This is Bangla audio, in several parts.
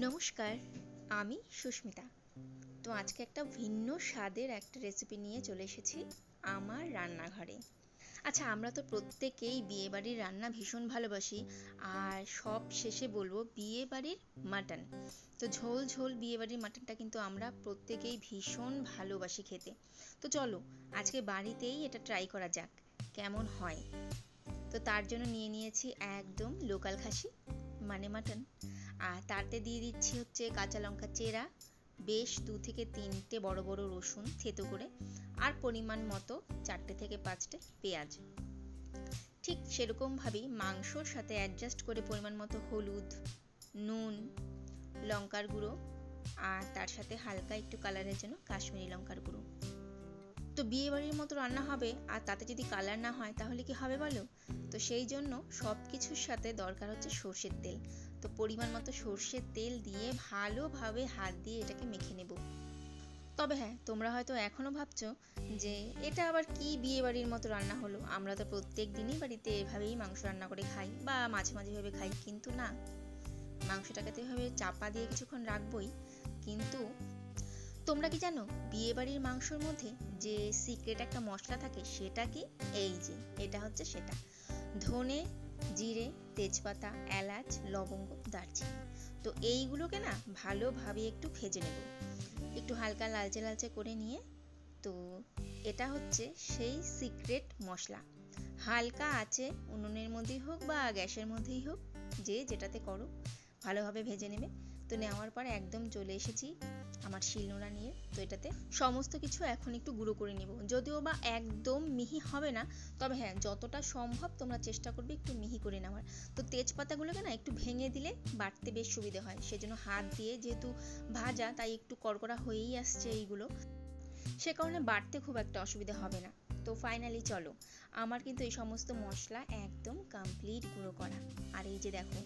নমস্কার, আমি সুস্মিতা। তো আজকে একটা ভিন্ন স্বাদের একটা রেসিপি নিয়ে চলে এসেছি আমার রান্নাঘরে। আচ্ছা আমরা তো প্রত্যেকেই বিয়েবাড়ির রান্না ভীষণ ভালোবাসি, আর সব শেষে বলব বিয়েবাড়ির মাটন। তো ঝোল ঝোল বিয়েবাড়ির মাটনটা কিন্তু আমরা প্রত্যেকেই ভীষণ ভালোবাসি খেতে। তো চলো, আজকে বাড়িতেই এটা ট্রাই করা যাক, কেমন হয়? তো তার জন্য নিয়ে নিয়েছি একদম লোকাল খাসি মানে মাটন। আর তাতে দিয়ে দিচ্ছি হচ্ছে কাঁচা লঙ্কা চেরা, বেশ দু থেকে তিনটে বড় বড় রসুন থেতো করে, আর পরিমাণ মতো চারটে থেকে পাঁচটে পেঁয়াজ। ঠিক সেরকমভাবেই মাংসর সাথে অ্যাডজাস্ট করে পরিমাণ মতো হলুদ, নুন, লঙ্কার গুঁড়ো, আর তার সাথে হালকা একটু কালারের জন্য কাশ্মীরি লঙ্কার গুঁড়ো। তো বিয়ে বাড়ির মতো রান্না হবে, আর তাতে যদি কালার না হয় তাহলে কি হবে বলো? তো সেই জন্য সব কিছুর সাথে দরকার হচ্ছে সর্ষের তেল। তো পরিমাণ মতো সর্ষের তেল দিয়ে ভালোভাবে হাত দিয়ে এটাকে মেখে নেব। তবে হ্যাঁ তোমরা হয়তো এখনও ভাবছ যে এটা আবার কি বিয়ে বাড়ির মতো রান্না হলো? আমরা তো প্রত্যেক দিনই বাড়িতে এভাবেই মাংস রান্না করে খাই, বা মাঝে মাঝে ভাবে খাই, কিন্তু না। মাংসটাকে তো এভাবে চাপা দিয়ে কিছুক্ষণ রাখবই, কিন্তু তোমরা কি জানো বিয়ে বাড়ির মাংসর মধ্যে যে সিক্রেট একটা মশলা থাকে সেটা কি? এই যে, এটা হচ্ছে সেটা। ধনে, জিরে, তেজপাতা, এলাচ, লবঙ্গ, দারচিনি। তো এইগুলোকে না ভালোভাবে একটু ভেজে নেব। একটু হালকা লালচে লালচে করে নিয়ে তো এটা হচ্ছে সেই সিক্রেট মশলা। হালকা আছে উনুনের মধ্যেই হোক বা গ্যাসের মধ্যেই হোক, যে যেটাতে করো। ভালোভাবে ভেজে নেবে। তো নেওয়ার পর একদম চলে এসেছি আমার শিলনোড়া নিয়ে। তো এটাতে সমস্ত কিছু এখন একটু গুঁড়ো করে নেব। যদিও বা একদম মিহি হবে না তবে হ্যাঁ যতটা সম্ভব তোমরা চেষ্টা করবে একটু মিহি করে নেওয়ার। তো তেজপাতাগুলোকে না একটু ভেঙে দিলে বাটতে বেশ সুবিধে হয়। সেজন্য হাত দিয়ে যেহেতু ভাজা তাই একটু কড়কড়া হয়েই আসছে এইগুলো। সে কারণে বাটতে খুব একটা অসুবিধা হবে না। তো ফাইনালি চলো আমার কিন্তু এই সমস্ত মশলা একদম কমপ্লিট গুঁড়ো করা। আর এই যে দেখো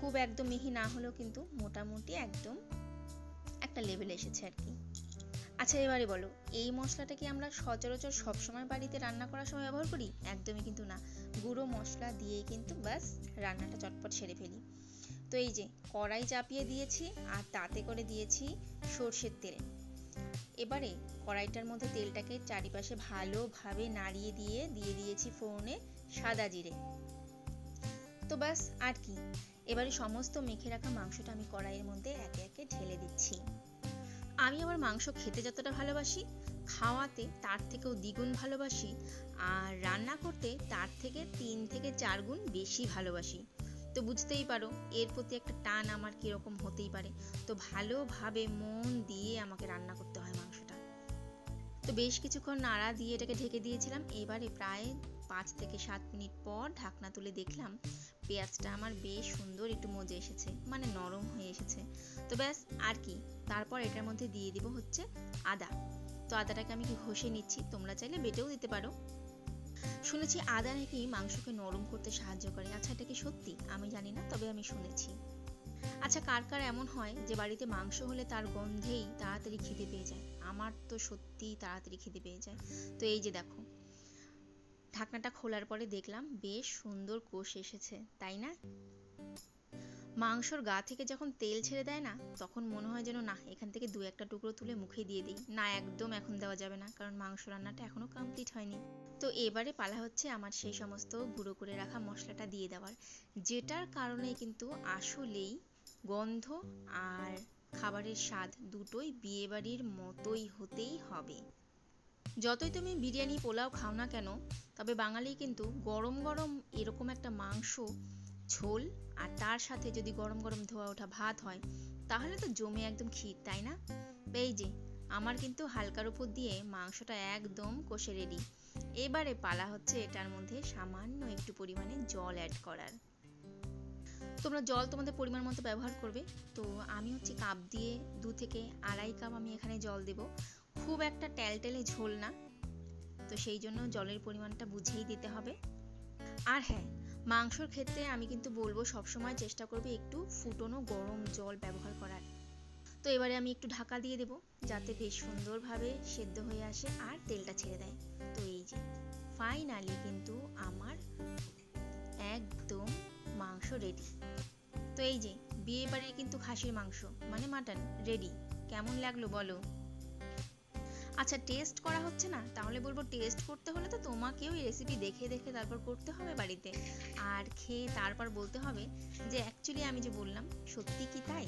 খুব একদম মিহি না হলেও কিন্তু মোটামুটি একদম একটা লেভেলে এসেছে আর কি। আচ্ছা এবারে বলো, এই মশলাটা কি আমরা সচরাচর সবসময় বাড়িতে রান্না করার সময় ব্যবহার করি? একদমই কিন্তু না। গুঁড়ো মশলা দিয়েই কিন্তু ব্যাস রান্নাটা চটপট সেরে ফেলি। তো এই যে কড়াই চাপিয়ে দিয়েছি আর তাতে করে দিয়েছি সর্ষের তেল। এবারে কড়াইটার মধ্যে তেলটাকে চারিপাশে ভালোভাবে নাড়িয়ে দিয়ে দিয়ে দিয়েছি ফোড়নে সাদা জিরে। তো ব্যাস আর কি এবারে সমস্ত মেখে রাখা মাংসটা আমি কড়াইয়ের মধ্যে একে একে ঢেলে দিচ্ছি। আমি আমার মাংস খেতে যতটা ভালোবাসি, খাওয়াতে তার থেকেও দ্বিগুণ ভালোবাসি, আর রান্না করতে তার থেকে তিন থেকে চার গুণ বেশি ভালোবাসি। তো বুঝতেই পারো, এর প্রতি একটা টান আমার কীরকম হতেই পারে। তো ভালোভাবে মন দিয়ে আমাকে রান্না করতে হয় মাংসটা। তো বেশ কিছুক্ষণ নাড়া দিয়ে এটাকে ঢেকে দিয়েছিলাম। এবারে প্রায় পাঁচ থেকে সাত মিনিট পর ঢাকনা তুলে দেখলাম পেঁয়াজটা আমার বেশ সুন্দর একটু মজে এসেছে মানে নরম হয়ে এসেছে। তো ব্যাস, আর কি? তারপর এটার মধ্যে দিয়ে দিব হচ্ছে আদা। তো আদাটাকে আমি ঘষে নিচ্ছি, তোমরা চাইলে বেটেও দিতে পারো। শুনেছি আদা নাকি মাংসকে নরম করতে সাহায্য করে। আচ্ছা এটা কি সত্যি? আমি জানি না, তবে আমি শুনেছি। আচ্ছা কার কার এমন হয় যে বাড়িতে মাংস হলে তার গন্ধেই তাড়াতাড়ি খিদে পেয়ে যায়? আমার তো সত্যিই তাড়াতাড়ি খিদে পেয়ে যায়। তো এই যে দেখো ঢাকনাটা খোলার পরে দেখলাম বেশ সুন্দর কোষ এসেছে, তাই না? মাংসর গা থেকে যখন তেল ছেড়ে দেয় না, তখন মনে হয় যেন না, এখান থেকে দু একটা টুকরো তুলে মুখে দিয়ে দিই। না, একদম এখন দেওয়া যাবে না, কারণ মাংস রান্নাটা এখনও কমপ্লিট হয়নি। তো এবারে পালা হচ্ছে আমার সেই সমস্ত গুঁড়ো করে রাখা মশলাটা দিয়ে দেওয়ার, যেটার কারণে কিন্তু আসলেই গন্ধ আর খাবারের স্বাদ দুটোই বিয়েবাড়ির মতোই হতেই হবে। যতই তুমি বিরিয়ানি, পোলাও খাও না কেন, তবে বাঙালি কিন্তু গরম গরম এরকম একটা মাংস, ঝোল আর তার সাথে যদি গরম গরম ধোয়া ওঠা ভাত হয়, তাহলে তো জমে একদম ক্ষীর, তাই না? এই যে, আমার কিন্তু হালকার উপর দিয়ে মাংসটা একদম কষে রেডি এবারে পালা হচ্ছে এটার মধ্যে সামান্য একটু পরিমাণে জল অ্যাড করার। তোমরা জল তোমাদের পরিমাণ মতো ব্যবহার করবে। তো আমি হচ্ছে কাপ দিয়ে দু থেকে আড়াই কাপ আমি এখানে জল দেব। খুব একটা টেলটেলে ঝোল না। তো সেই জন্য জলের পরিমাণটা বুঝেই দিতে হবে। আর হ্যাঁ মাংসর ক্ষেত্রে আমি কিন্তু বলব সবসময় চেষ্টা করবে একটু ফুটনো গরম জল ব্যবহার করার। তো এবারে আমি একটু ঢাকা দিয়ে দেবো, যাতে বেশ সুন্দরভাবে সেদ্ধ হয়ে আসে আর তেলটা ছেড়ে দেয়। তো এই যে ফাইনালি কিন্তু আমার একদম মাংস রেডি তো এই যে বিয়ে বাড়ির কিন্তু খাসির মাংস মানে মাটন রেডি কেমন লাগল বলো? আচ্ছা টেস্ট করা হচ্ছে না? তাহলে বলব টেস্ট করতে হলে তো তোমাকেও এই রেসিপি দেখে দেখে তারপর করতে হবে বাড়িতে। আর খেয়ে তারপর বলতে হবে যে অ্যাকচুয়ালি আমি যে বললাম, সত্যি কি তাই?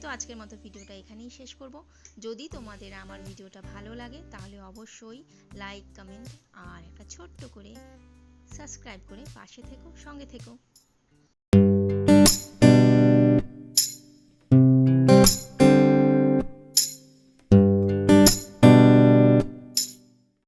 তো আজকের মতো ভিডিওটা এখানেই শেষ করব। যদি তোমাদের আমার ভিডিওটা ভালো লাগে, তাহলে অবশ্যই লাইক কমেন্ট আর একটা ছোট্ট করে সাবস্ক্রাইব করে পাশে থেকো, সঙ্গে থেকো।